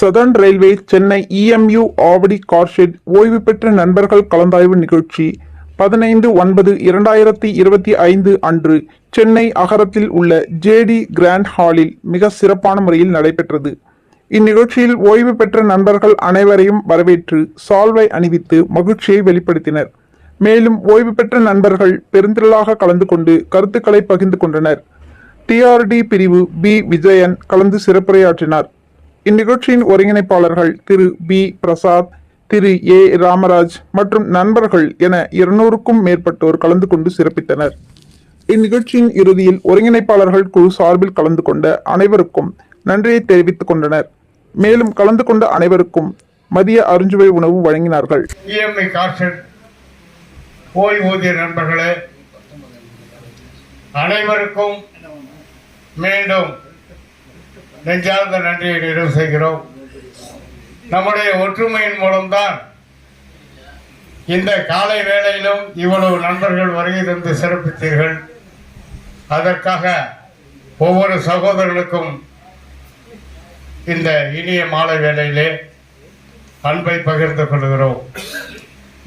Southern railway Chennai EMU Avadi car shed ஓய்வு பெற்ற நண்பர்கள் கலந்தாய்வு நிகழ்ச்சி. பதினைந்து ஒன்பது இரண்டாயிரத்தி இருபத்தி ஐந்து அன்று சென்னை அகரத்தில் உள்ள ஜேடி கிராண்ட் ஹாலில் மிக சிறப்பான முறையில் நடைபெற்றது. இந்நிகழ்ச்சியில் ஓய்வு பெற்ற நண்பர்கள் அனைவரையும் வரவேற்று சால்வை அணிவித்து மகிழ்ச்சியை வெளிப்படுத்தினர். மேலும் ஓய்வு பெற்ற நண்பர்கள் பெருந்திரளாக கலந்து கொண்டு கருத்துக்களை பகிர்ந்து கொண்டனர். டிஆர்டி பிரிவு பி. விஜயன் கலந்து சிறப்புரையாற்றினார். இந்நிகழ்ச்சியின் ஒருங்கிணைப்பாளர்கள் திரு P. Prasad Thiru A. Ramraj மற்றும் நண்பர்கள் என இருநூறுக்கும் மேற்பட்டோர் கலந்து கொண்டு சிறப்பித்தனர். இந்நிகழ்ச்சியின் இறுதியில் ஒருங்கிணைப்பாளர்கள் குழு சார்பில் கலந்து கொண்ட அனைவருக்கும் நன்றியை தெரிவித்துக் கொண்டனர். மேலும் கலந்து கொண்ட அனைவருக்கும் மதிய அருஞ்சுவை உணவு வழங்கினார்கள். ஓய்வூதிய நண்பர்களே அனைவருக்கும் மீண்டும் நெஞ்சார்ந்த நன்றியை நிறைவு செய்கிறோம். நம்முடைய ஒற்றுமையின் மூலம்தான் இந்த காலை வேளையிலும் இவ்வளவு நண்பர்கள் வருகை தந்து சிறப்பித்தீர்கள். அதற்காக ஒவ்வொரு சகோதரர்களுக்கும் இந்த இனிய மாலை வேளையிலே அன்பை பகிர்ந்து கொள்கிறோம்.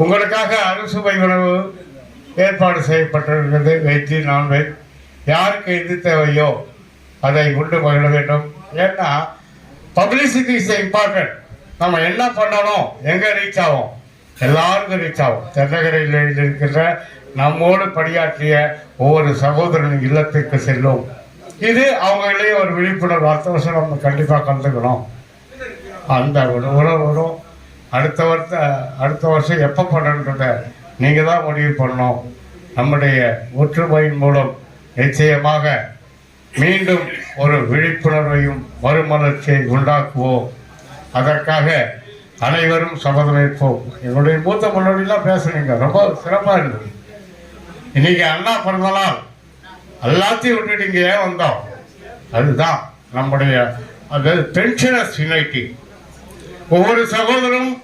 உங்களுக்காக அறுசுவை உணவு ஏற்பாடு செய்யப்பட்டிருக்கிறது. வெஜ்ஜு நான்வெஜ் யாருக்கு எது தேவையோ அதை உண்டு மகிழ வேண்டும். ஏன்னா பப்ளிசிட்டி இஸ் இம்பார்ட்டன்ட் நம்ம என்ன பண்ணணும்? எங்கே ரீச் ஆகும்? எல்லாருக்கும் ரீச் ஆகும். தென்னகரையில் இருக்கின்ற நம்மோடு பணியாற்றிய ஒவ்வொரு சகோதரன் இல்லத்திற்கு செல்லும். இது அவங்களே ஒரு விழிப்புணர்வு அடுத்த வருஷம் நம்ம கண்டிப்பாக கலந்துக்கணும். அந்த ஒரு வரும் அடுத்த வருஷ அடுத்த வருஷம் எப்போ பண்ணணுன்றத நீங்கள் தான் முடிவு பண்ணணும். நம்முடைய ஒற்றுமையின் மூலம் நிச்சயமாக மீண்டும் ஒரு விழிப்புணர்வையும் மறுமலர்ச்சியை உண்டாக்குவோம். அதற்காக அனைவரும் சபதமேற்போம் எங்களுடைய மூத்த முன்னோடிலாம் பேசுறீங்க. ரொம்ப சிறப்பாக இருந்தது இன்னைக்கு அண்ணா பிறந்தனால் எல்லாத்தையும் விட்டுட்டு இங்கே ஏன் வந்தோம்? அதுதான் நம்முடைய அது பென்ஷனர்ஸ் யுனைட்டி ஒவ்வொரு சகோதரரும்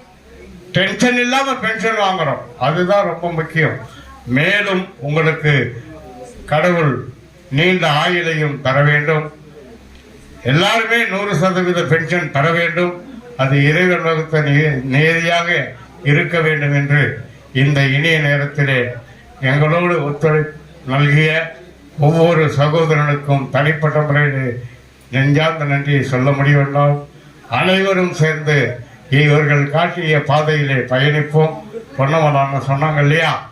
டென்ஷன் இல்லாமல் பென்ஷன் வாங்குறோம். அதுதான் ரொம்ப முக்கியம். மேலும் உங்களுக்கு கடவுள் நீண்ட ஆயுளையும் தர வேண்டும். எல்லாருமே நூறு சதவீத பென்ஷன் தர வேண்டும். அது இறைவன் வகுத்த நி- இருக்க வேண்டும் என்று இந்த இனிய நேரத்திலே எங்களோடு ஒத்துழைப்பு நல்கிய ஒவ்வொரு சகோதரனுக்கும் தனிப்பட்ட முறையில் நெஞ்சார்ந்த நன்றியை சொல்ல முடியவில்லை அனைவரும் சேர்ந்து இவர்கள் காட்டிய பாதையிலே பயணிப்போம். பொன்னமலான்னு சொன்னாங்க இல்லையா?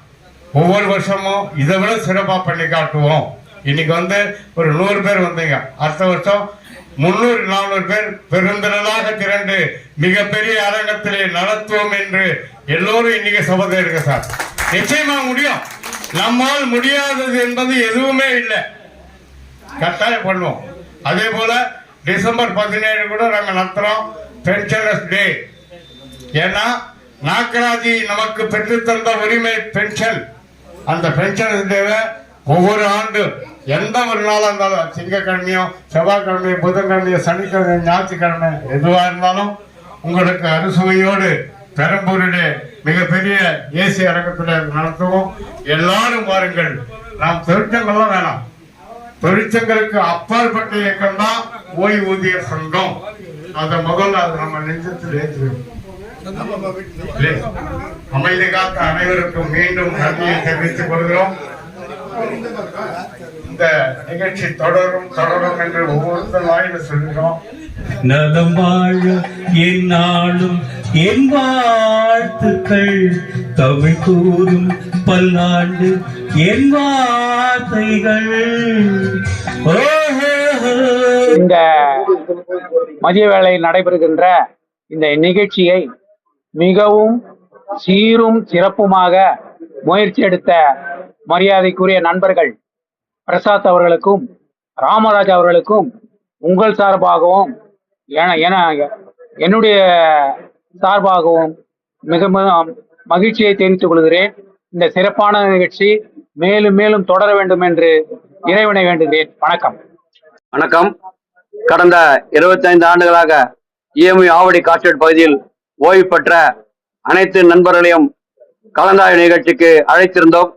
ஒவ்வொரு வருஷமும் இதை விட சிறப்பாக பண்ணி காட்டுவோம். இன்னைக்கு வந்து ஒரு நூறு பேர் வந்தீங்க. அடுத்த வருஷம் முன்னூறு நானூறு பேர் பெருந்திரளாக திரண்டு மிகப்பெரிய அரங்கத்திலே நடத்துவோம் என்று எல்லோரும் இன்னைக்கு சபதம் இருக்க சார். நிச்சயமா முடியும். நம்மால் முடியாதது என்பது எதுவுமே இல்லை. கட்டாயம் பண்ணுவோம். அதே போல டிசம்பர் பதினேழு கூட நாங்க நடத்துறோம். பென்ஷனர்ஸ் டே ஏன்னா நாகராஜி நமக்கு பெற்றுத்தந்த உரிமை பென்ஷன். அந்த பென்ஷனர்ஸ் டேவை ஒவ்வொரு ஆண்டும். எந்த ஒரு நாளாக இருந்தாலும் திங்கக்கிழமையோ செவ்வாய்க்கிழமையோ புதன்கிழமையோ சனிக்கிழமை ஞாயிற்றுக்கிழமை எதுவாக இருந்தாலும் உங்களுக்கு அறுசுவையோடு பெரம்பூரிலே மிகப்பெரிய ஏசி அரங்கத்தில் நடத்துவோம். எல்லாரும் வாருங்கள். நாம் தொழிற்சங்கம்லாம் வேணாம். தொழிற்சங்களுக்கு அப்பாற்பட்ட இயக்கம் தான் ஓய்வூதிய சங்கம். அதை முதல்ல அது நம்ம நெஞ்சத்தில் ஏற்றுவோம் அமைதி காத்த அனைவருக்கும் மீண்டும் நன்றியை தெரிவித்துக் கொள்கிறோம். இந்த நிகழ்ச்சி தொடரும் தொடரும் என்று ஒவ்வொருத்தர் வாயில சொல்கிறோம் நலம் வாழ என்னாலும் என் வாழ்த்துக்கள். தமிழ் கூறும் பல்லாண்டு என் வார்த்தைகள். ஓஹோ இந்த மதிய வேளையில் நடைபெறுகின்ற இந்த நிகழ்ச்சியை மிகவும் சீரும் சிறப்புமாக முயற்சி எடுத்த மரியாதைக்குரிய நண்பர்கள் பிரசாத் அவர்களுக்கும் ராமராஜ் அவர்களுக்கும் உங்கள் சார்பாகவும் என- என என்னுடைய சார்பாகவும் மிக மிக மகிழ்ச்சியை தெரிவித்துக் கொள்கிறேன். இந்த சிறப்பான நிகழ்ச்சி மேலும் மேலும் தொடர வேண்டும் என்று இறைவனை வேண்டுகிறேன். வணக்கம். வணக்கம். கடந்த 25 ஆண்டுகளாக இஎம்இ ஆவடி காஸ்டேட் பகுதியில் ஓய்வு பெற்ற அனைத்து நண்பர்களையும் கலந்தாய்வு நிகழ்ச்சிக்கு அழைத்திருந்தோம்.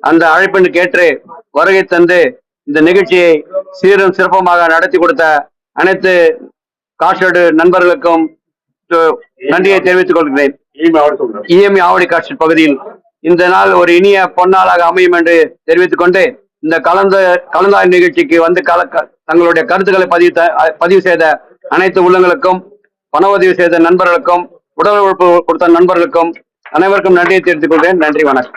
அந்த அழைப்பினுக்கு ஏற்று வருகை தந்து இந்த நிகழ்ச்சியை சீரும் சிறப்புமாக நடத்தி கொடுத்த அனைத்து கார்ஷெட் நண்பர்களுக்கும் நன்றியை தெரிவித்துக் கொள்கிறேன். இஎம்இ ஆவடி காட்சி பகுதியில் இந்த நாள் ஒரு இனிய பொன்னாளாக அமையும் என்று தெரிவித்துக் கொண்டு இந்த கலந்த கலந்தாய் நிகழ்ச்சிக்கு வந்து கல தங்களுடைய கருத்துக்களை பதிவு பதிவு செய்த அனைத்து உள்ளங்களுக்கும் பண உதவி செய்த நண்பர்களுக்கும் உடல் உழைப்பு கொடுத்த நண்பர்களுக்கும் அனைவருக்கும் நன்றியை தெரிவித்துக் கொள்கிறேன். நன்றி வணக்கம்.